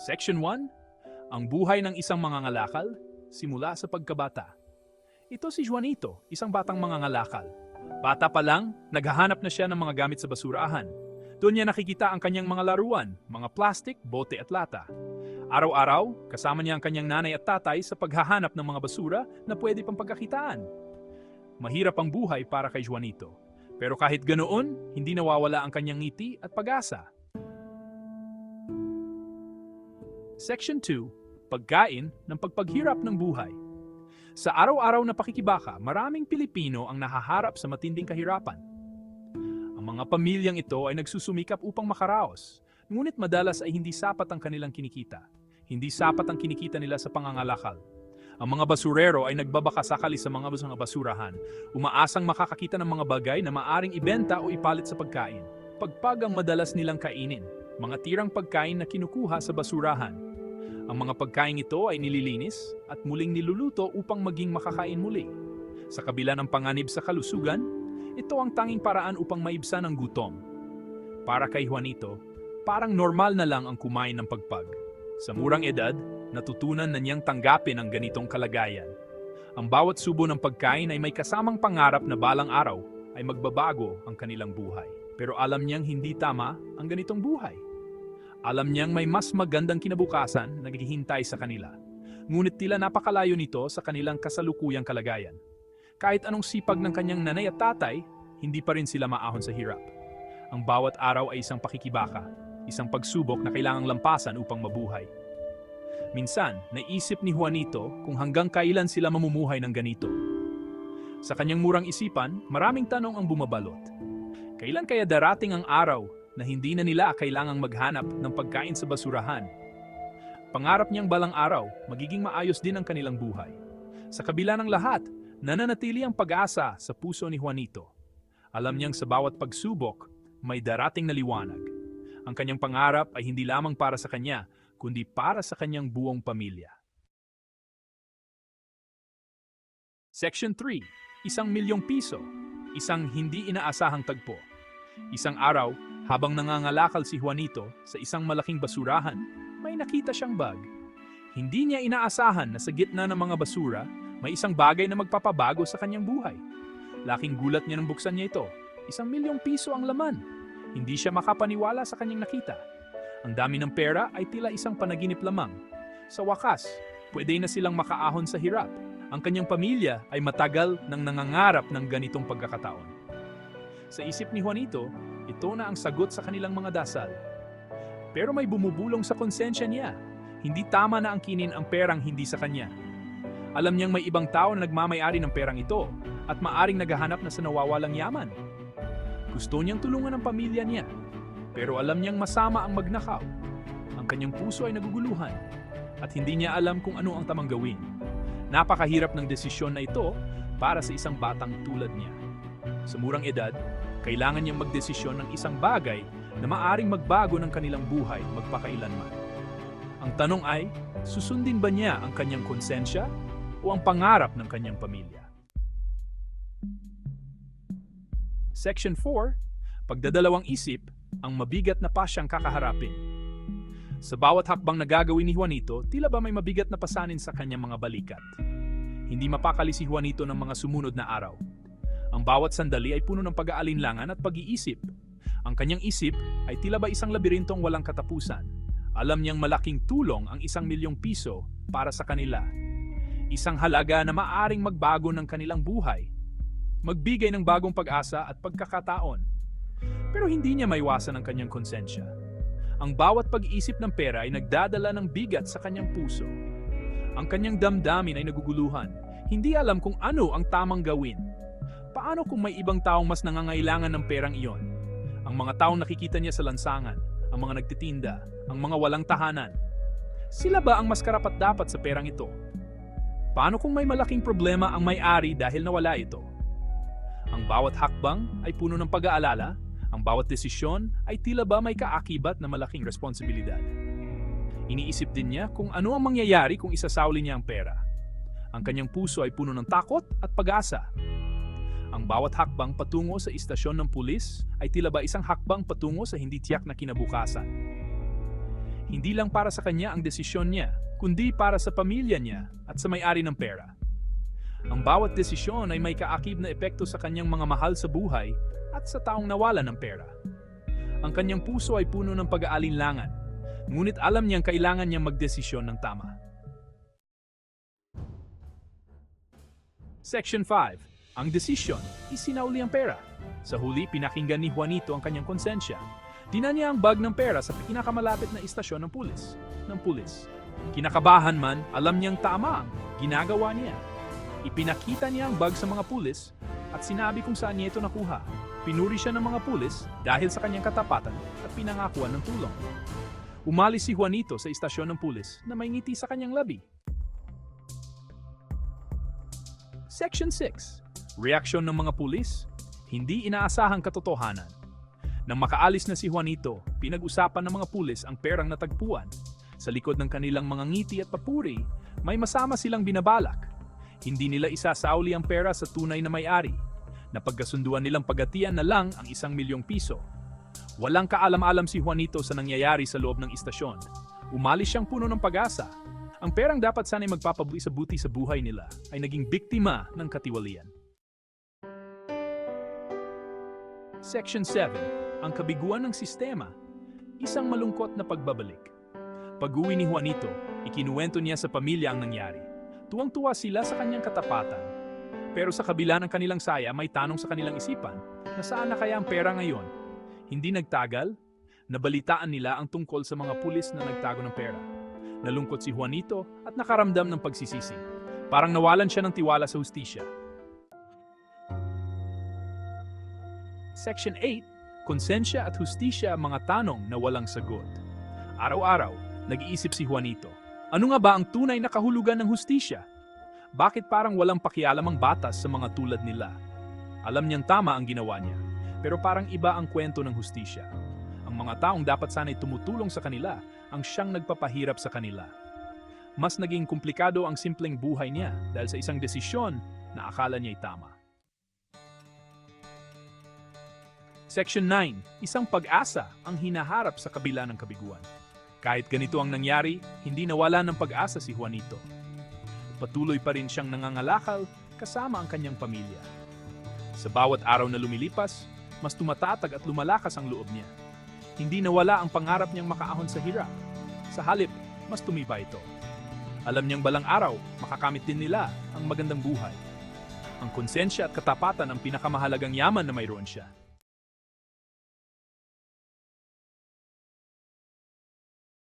Section 1, Ang buhay ng isang mangangalakal simula sa pagkabata. Ito si Juanito, isang batang mangangalakal. Bata pa lang, naghahanap na siya ng mga gamit sa basurahan. Doon niya nakikita ang kanyang mga laruan, mga plastic, bote at lata. Araw-araw, kasama niya ang kanyang nanay at tatay sa paghahanap ng mga basura na pwede pang pagkakitaan. Mahirap ang buhay para kay Juanito. Pero kahit ganoon, hindi nawawala ang kanyang ngiti at pag-asa. Section 2, Pagkain ng pagpaghirap ng buhay. Sa araw-araw na pakikibaka, maraming Pilipino ang nahaharap sa matinding kahirapan. Ang mga pamilyang ito ay nagsusumikap upang makaraos, ngunit madalas ay hindi sapat ang kanilang kinikita. Hindi sapat ang kinikita nila sa pangangalakal. Ang mga basurero ay nagbabakasakali sa mga mga basurahan, umaasang makakakita ng mga bagay na maaring ibenta o ipalit sa pagkain. Pagpag ang madalas nilang kainin, mga tirang pagkain na kinukuha sa basurahan. Ang mga pagkain ito ay nililinis at muling niluluto upang maging makakain muli. Sa kabila ng panganib sa kalusugan, ito ang tanging paraan upang maibsan ang gutom. Para kay Juanito, parang normal na lang ang kumain ng pagpag. Sa murang edad, natutunan na niyang tanggapin ang ganitong kalagayan. Ang bawat subo ng pagkain ay may kasamang pangarap na balang araw ay magbabago ang kanilang buhay. Pero alam niyang hindi tama ang ganitong buhay. Alam niyang may mas magandang kinabukasan na naghihintay sa kanila. Ngunit tila napakalayo nito sa kanilang kasalukuyang kalagayan. Kahit anong sipag ng kanyang nanay at tatay, hindi pa rin sila maahon sa hirap. Ang bawat araw ay isang pakikibaka, isang pagsubok na kailangang lampasan upang mabuhay. Minsan, naisip ni Juanito kung hanggang kailan sila mamumuhay ng ganito. Sa kanyang murang isipan, maraming tanong ang bumabalot. Kailan kaya darating ang araw na hindi na nila kailangang maghanap ng pagkain sa basurahan? Pangarap niyang balang araw, magiging maayos din ang kanilang buhay. Sa kabila ng lahat, nananatili ang pag-asa sa puso ni Juanito. Alam niyang sa bawat pagsubok, may darating na liwanag. Ang kanyang pangarap ay hindi lamang para sa kanya, kundi para sa kanyang buong pamilya. Section 3. Isang milyong piso. Isang hindi inaasahang tagpo. Isang araw, habang nangangalakal si Juanito sa isang malaking basurahan, may nakita siyang bag. Hindi niya inaasahan na sa gitna ng mga basura, may isang bagay na magpapabago sa kanyang buhay. Laking gulat niya nang buksan niya ito. Isang milyong piso ang laman. Hindi siya makapaniwala sa kanyang nakita. Ang dami ng pera ay tila isang panaginip lamang. Sa wakas, pwede na silang makaahon sa hirap. Ang kanyang pamilya ay matagal nang nangangarap ng ganitong pagkakataon. Sa isip ni Juanito, ito na ang sagot sa kanilang mga dasal. Pero may bumubulong sa konsensya niya. Hindi tama na ang kinin ang perang hindi sa kanya. Alam niyang may ibang tao na nagmamayari ng perang ito at maaring naghahanap na sa nawawalang yaman. Gusto niyang tulungan ang pamilya niya, pero alam niyang masama ang magnakaw. Ang kanyang puso ay naguguluhan at hindi niya alam kung ano ang tamang gawin. Napakahirap ng desisyon na ito para sa isang batang tulad niya. Sa murang edad, kailangan niyang magdesisyon ng isang bagay na maaring magbago ng kanilang buhay magpakailanman. Ang tanong ay, susundin ba niya ang kanyang konsensya o ang pangarap ng kanyang pamilya? Section 4, Pagdadalawang isip, ang mabigat na pasyang kakaharapin. Sa bawat hakbang na gagawin ni Juanito, tila ba may mabigat na pasanin sa kanyang mga balikat. Hindi mapakali si Juanito ng mga sumunod na araw. Ang bawat sandali ay puno ng pag-aalinlangan at pag-iisip. Ang kanyang isip ay tila ba isang labirintong walang katapusan. Alam niyang malaking tulong ang isang milyong piso para sa kanila. Isang halaga na maaring magbago ng kanilang buhay. Magbigay ng bagong pag-asa at pagkakataon. Pero hindi niya maiwasan ang kanyang konsensya. Ang bawat pag-isip ng pera ay nagdadala ng bigat sa kanyang puso. Ang kanyang damdamin ay naguguluhan. Hindi alam kung ano ang tamang gawin. Paano kung may ibang taong mas nangangailangan ng perang iyon? Ang mga taong nakikita niya sa lansangan, ang mga nagtitinda, ang mga walang tahanan. Sila ba ang mas karapat dapat sa perang ito? Paano kung may malaking problema ang may-ari dahil nawala ito? Ang bawat hakbang ay puno ng pag-aalala, ang bawat desisyon ay tila ba may kaakibat na malaking responsibilidad. Iniisip din niya kung ano ang mangyayari kung isasawli niya ang pera. Ang kanyang puso ay puno ng takot at pag-asa. Ang bawat hakbang patungo sa istasyon ng pulis ay tila ba isang hakbang patungo sa hindi tiyak na kinabukasan. Hindi lang para sa kanya ang desisyon niya, kundi para sa pamilya niya at sa may-ari ng pera. Ang bawat desisyon ay may kaakib na epekto sa kanyang mga mahal sa buhay at sa taong nawala ng pera. Ang kanyang puso ay puno ng pag-aalinlangan, ngunit alam niyang kailangan niyang magdesisyon ng tama. Section 5. Ang desisyon, isinauli ang pera. Sa huli, pinakinggan ni Juanito ang kanyang konsensya. Tina niya ang bag ng pera sa pinakamalapit na istasyon ng pulis. Ng pulis. Kinakabahan man, alam niyang tama ang ginagawa niya. Ipinakita niya ang bag sa mga pulis at sinabi kung saan niya ito nakuha. Pinuri siya ng mga pulis dahil sa kanyang katapatan at pinangakuan ng tulong. Umalis si Juanito sa istasyon ng pulis na may ngiti sa kanyang labi. Section 6. Reaksyon ng mga pulis, hindi inaasahang katotohanan. Nang makaalis na si Juanito, pinag-usapan ng mga pulis ang perang natagpuan. Sa likod ng kanilang mga ngiti at papuri, may masama silang binabalak. Hindi nila isasauli ang pera sa tunay na may-ari. Napagkasunduan nilang pagatian na lang ang isang milyong piso. Walang kaalam-alam si Juanito sa nangyayari sa loob ng istasyon. Umalis siyang puno ng pag-asa. Ang perang dapat sana'y magpapabuti sa buti sa buhay nila ay naging biktima ng katiwalian. Section 7. Ang kabiguan ng sistema. Isang malungkot na pagbabalik. Pag-uwi ni Juanito, ikinuwento niya sa pamilya ang nangyari. Tuwang-tuwa sila sa kanyang katapatan. Pero sa kabila ng kanilang saya, may tanong sa kanilang isipan, na saan na kaya ang pera ngayon? Hindi nagtagal, nabalitaan nila ang tungkol sa mga pulis na nagtago ng pera. Nalungkot si Juanito at nakaramdam ng pagsisisi. Parang nawalan siya ng tiwala sa hustisya. Section 8, Konsensya at Hustisya mga tanong na walang sagot. Araw-araw, nag-iisip si Juanito. Ano nga ba ang tunay na kahulugan ng hustisya? Bakit parang walang pakialam ang batas sa mga tulad nila? Alam niyang tama ang ginawa niya, pero parang iba ang kwento ng hustisya. Ang mga taong dapat sana'y tumutulong sa kanila ang siyang nagpapahirap sa kanila. Mas naging komplikado ang simpleng buhay niya dahil sa isang desisyon na akala niya'y tama. Section 9. Isang pag-asa ang hinaharap sa kabila ng kabiguan. Kahit ganito ang nangyari, hindi nawala ng pag-asa si Juanito. Patuloy pa rin siyang nangangalakal kasama ang kanyang pamilya. Sa bawat araw na lumilipas, mas tumatatag at lumalakas ang loob niya. Hindi nawala ang pangarap niyang makaahon sa hirap. Sa halip, mas tumiba ito. Alam niyang balang araw, makakamit din nila ang magandang buhay. Ang konsensya at katapatan ang pinakamahalagang yaman na mayroon siya.